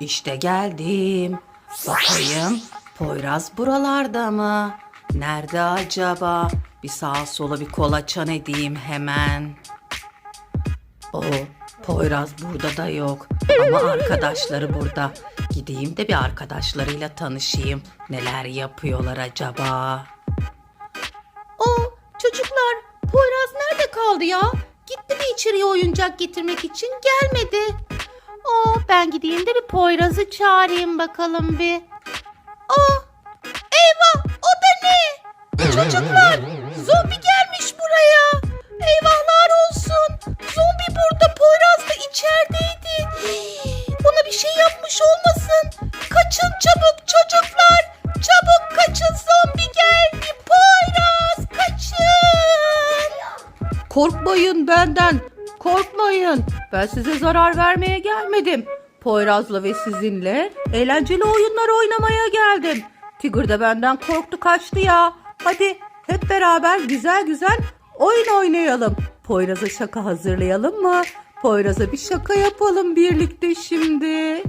İşte geldim. Bakayım Poyraz buralarda mı? Nerede acaba? Bir sağa sola bir kolaçan edeyim hemen. O Poyraz burada da yok. Ama arkadaşları burada. Gideyim de bir arkadaşlarıyla tanışayım. Neler yapıyorlar acaba? O çocuklar Poyraz nerede kaldı ya? Gitti mi içeriye oyuncak getirmek için? Gelmedi. Aa, ben gideyim de bir Poyraz'ı çağırayım bakalım bir. Aa, eyvah o da ne? Çocuklar zombi gelmiş buraya. Eyvahlar olsun. Zombi burada Poyraz da içerideydi. Buna bir şey yapmış olmasın. Kaçın çabuk çocuklar. Çabuk kaçın zombi geldi. Poyraz kaçın. Korkmayın benden. Korkmayın. Ben size zarar vermeye gelmedim. Poyraz'la ve sizinle eğlenceli oyunlar oynamaya geldim. Tigır da benden korktu kaçtı ya. Hadi hep beraber güzel güzel oyun oynayalım. Poyraz'a şaka hazırlayalım mı? Poyraz'a bir şaka yapalım birlikte şimdi.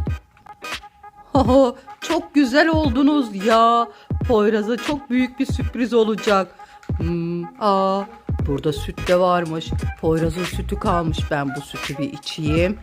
Haha, çok güzel oldunuz ya. Poyraz'a çok büyük bir sürpriz olacak. Hmm, aa, burada süt de varmış. Poyraz'ın sütü kalmış. Ben bu sütü bir içeyim.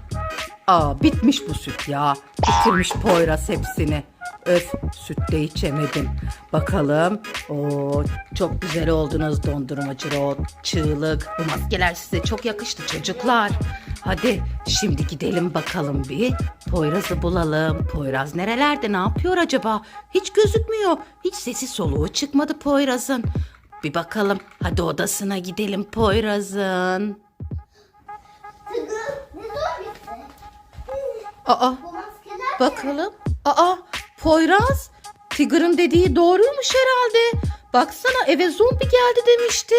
Aa, bitmiş bu süt ya. Bitirmiş Poyraz hepsini. Öf, süt de içemedim. Bakalım. Oo, çok güzel oldunuz dondurmacı Rod. Çığlık. Bu maskeler size çok yakıştı çocuklar. Hadi şimdi gidelim bakalım bir. Poyraz'ı bulalım. Poyraz nerelerde ne yapıyor acaba? Hiç gözükmüyor. Hiç sesi soluğu çıkmadı Poyraz'ın. Bir bakalım. Hadi odasına gidelim Poyraz'ın. Aa Bakalım. Aa Poyraz. Tigger'ın dediği doğruymuş herhalde. Baksana eve zombi geldi demişti.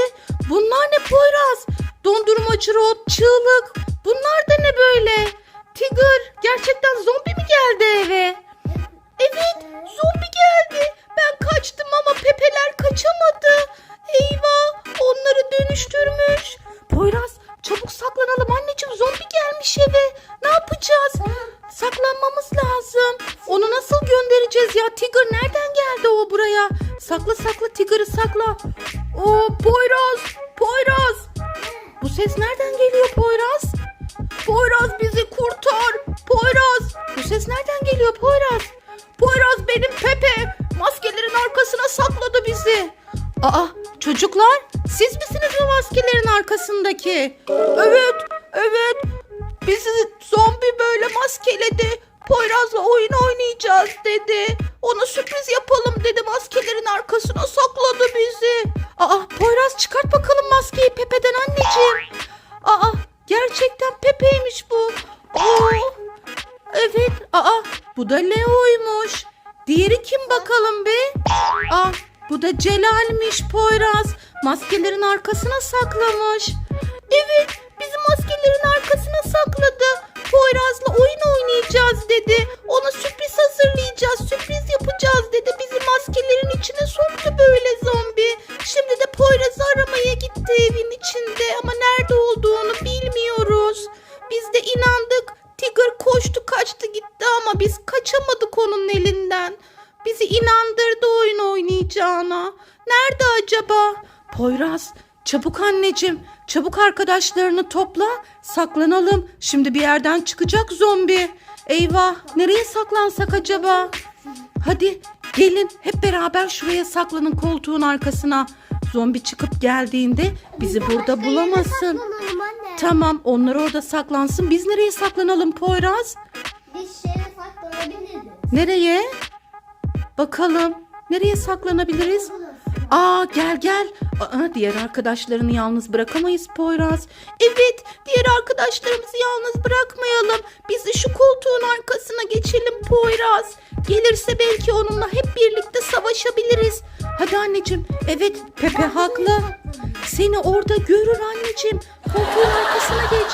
Bunlar ne Poyraz? Dondurmacı Rod, çığlık. Bunlar da ne böyle? Tigger gerçekten zombi mi geldi eve? Evet zombi geldi. Ben kaçtım ama Pepeler kaçamadı. Eyvah onları dönüştürmüş. Poyraz çabuk saklanalım anneciğim zombi gelmiş eve. Ne yapacağız? Saklanmamız lazım. Onu nasıl göndereceğiz ya? Tigger nereden geldi o buraya? Sakla sakla Tigger'ı sakla. Oo Poyraz! Poyraz! Bu ses nereden geliyor Poyraz? Poyraz bizi kurtar. Poyraz. Bu ses nereden geliyor Poyraz? Poyraz benim Pepe. Sakladı bizi. Aa çocuklar siz misiniz bu maskelerin arkasındaki? Evet evet bizi zombi böyle maskeledi. Poyraz'la oyun oynayacağız dedi. Ona sürpriz yapalım dedi maskelerin arkasına sakladı bizi. Aa Poyraz çıkart bakalım maskeyi Pepe'den anneciğim. Aa gerçekten Pepe'ymiş bu. Oo, evet aa bu da Leo'ymuş. Diğeri kim bakalım be? Aa bu da Celal'miş Poyraz. Maskelerin arkasına saklamış. Evet bizi maskelerin arkasına sakladı. Poyraz'la oyun oynayacağız dedi. Ona sürpriz hazırlayacağız, sürpriz yapacağız dedi. Bizi maskelerin içine soktu böyle zombi. Şimdi de Poyraz'ı aramaya gitti evin içinde ama nerede olduğunu bilmiyoruz. Biz de inandık. Tigger koştu kaçtı gitti ama biz kaçamadık onun elinden. Bizi inandırdı oyun oynayacağına. Nerede acaba? Poyraz çabuk anneciğim çabuk arkadaşlarını topla saklanalım. Şimdi bir yerden çıkacak zombi. Eyvah nereye saklansak acaba? Hadi gelin hep beraber şuraya saklanın koltuğun arkasına. Zombi çıkıp geldiğinde bizi burada bulamasın. Tamam onlar orada saklansın. Biz nereye saklanalım Poyraz? Biz şeye saklanabiliriz. Nereye? Bakalım. Nereye saklanabiliriz? Aa gel gel. Aa, diğer arkadaşlarını yalnız bırakamayız Poyraz. Evet diğer arkadaşlarımızı yalnız bırakmayalım. Biz de şu koltuğun arkasına geçelim Poyraz. Gelirse belki onunla hep birlikte savaşabiliriz. Hadi anneciğim. Evet Pepe haklı. Seni orada görür anneciğim. Koltuğun arkasına geç.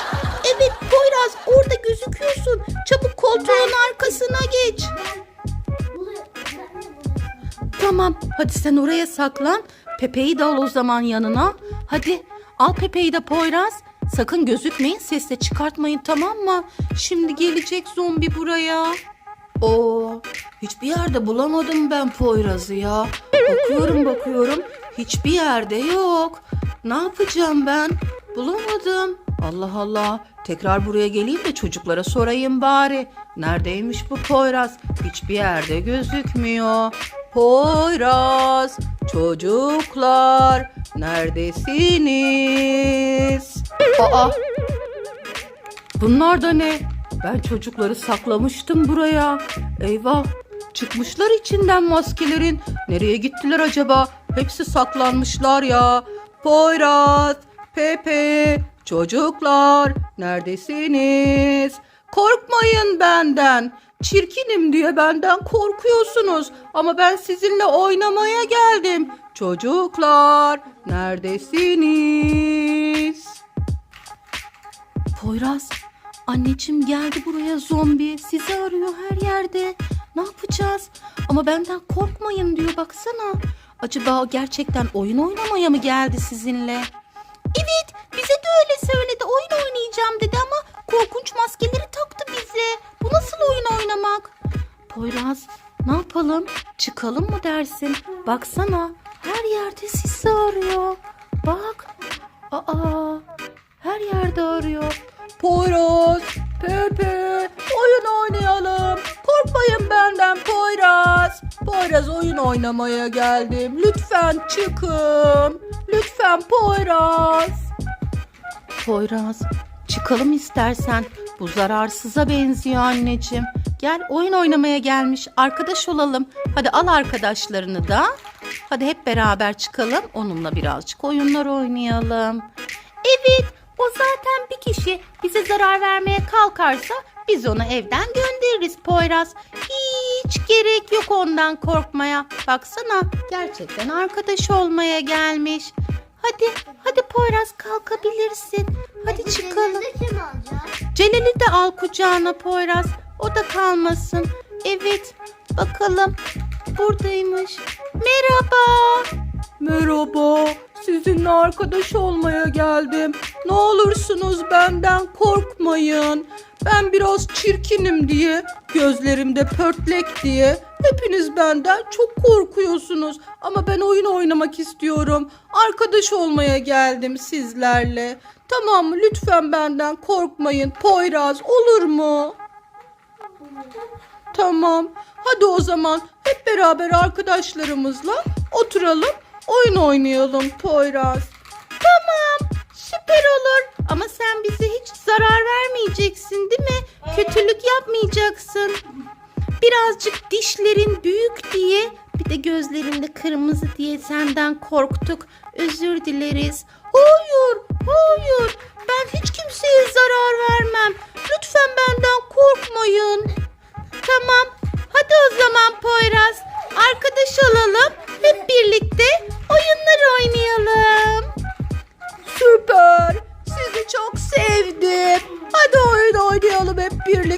Evet Poyraz orada gözüküyorsun. Çabuk koltuğun arkasına geç. Tamam hadi sen oraya saklan. Pepe'yi de al o zaman yanına. Hadi al Pepe'yi de Poyraz. Sakın gözükmeyin ses de çıkartmayın tamam mı? Şimdi gelecek zombi buraya. Oo, hiçbir yerde bulamadım ben Poyraz'ı ya. Bakıyorum bakıyorum hiçbir yerde yok. Ne yapacağım ben? Bulamadım. Allah Allah. Tekrar buraya geleyim de çocuklara sorayım bari. Neredeymiş bu Poyraz? Hiçbir yerde gözükmüyor. Poyraz, çocuklar neredesiniz? Aa, Bunlar da ne? Ben çocukları saklamıştım buraya. Eyvah! Çıkmışlar içinden maskelerin. Nereye gittiler acaba? Hepsi saklanmışlar ya. Poyraz, Pepe, çocuklar neredesiniz? Korkmayın benden. Çirkinim diye benden korkuyorsunuz. Ama ben sizinle oynamaya geldim. Çocuklar neredesiniz? Poyraz, anneciğim geldi buraya zombi. Sizi arıyor her yerde. Ne yapacağız? Ama benden korkmayın diyor baksana. Acaba gerçekten oyun oynamaya mı geldi sizinle? Evet, bize de öyle söyledi. Oyun oynayacağım dedi ama korkunç maskeleri taktı bize. Bu nasıl oyun oynamak? Poyraz, ne yapalım? Çıkalım mı dersin? Baksana, her yerde sizi arıyor. Bak. Oynamaya geldim. Lütfen çıkın. Lütfen Poyraz. Poyraz, çıkalım istersen. Bu zararsıza benziyor anneciğim. Gel oyun oynamaya gelmiş. Arkadaş olalım. Hadi al arkadaşlarını da. Hadi hep beraber çıkalım. Onunla birazcık oyunlar oynayalım. Evet, o zaten bir kişi. Bize zarar vermeye kalkarsa biz onu evden göndeririz Poyraz. Hiç gerek yok ondan korkmaya. Baksana, gerçekten arkadaş olmaya gelmiş. Hadi, hadi Poyraz kalkabilirsin. Hadi çıkalım. Celal'i de al kucağına Poyraz. O da kalmasın. Evet. Bakalım. Buradaymış. Merhaba. Merhaba. Sizinle arkadaş olmaya geldim. Ne olursunuz benden korkmayın. Ben biraz çirkinim diye, gözlerimde pörtlek diye hepiniz benden çok korkuyorsunuz. Ama ben oyun oynamak istiyorum. Arkadaş olmaya geldim sizlerle. Tamam mı? Lütfen benden korkmayın. Poyraz olur mu? Tamam. Hadi o zaman hep beraber arkadaşlarımızla oturalım, oyun oynayalım Poyraz. Tamam. Süper olur. Ama sen bize hiç zarar vermeyeceksin, değil mi? Kötülük yapmayacaksın. Birazcık dişlerin büyük diye bir de gözlerinde kırmızı diye senden korktuk. Özür dileriz. Hayır, hayır. Ben hiç kimseye zarar vermem. Lütfen benden korkmayın. Tamam. Hadi o zaman Poyraz. Arkadaş olalım. Hep birlikte oyunlar oynayalım. Süper. Sizi çok sevdim. Hadi oyun oynayalım hep birlikte.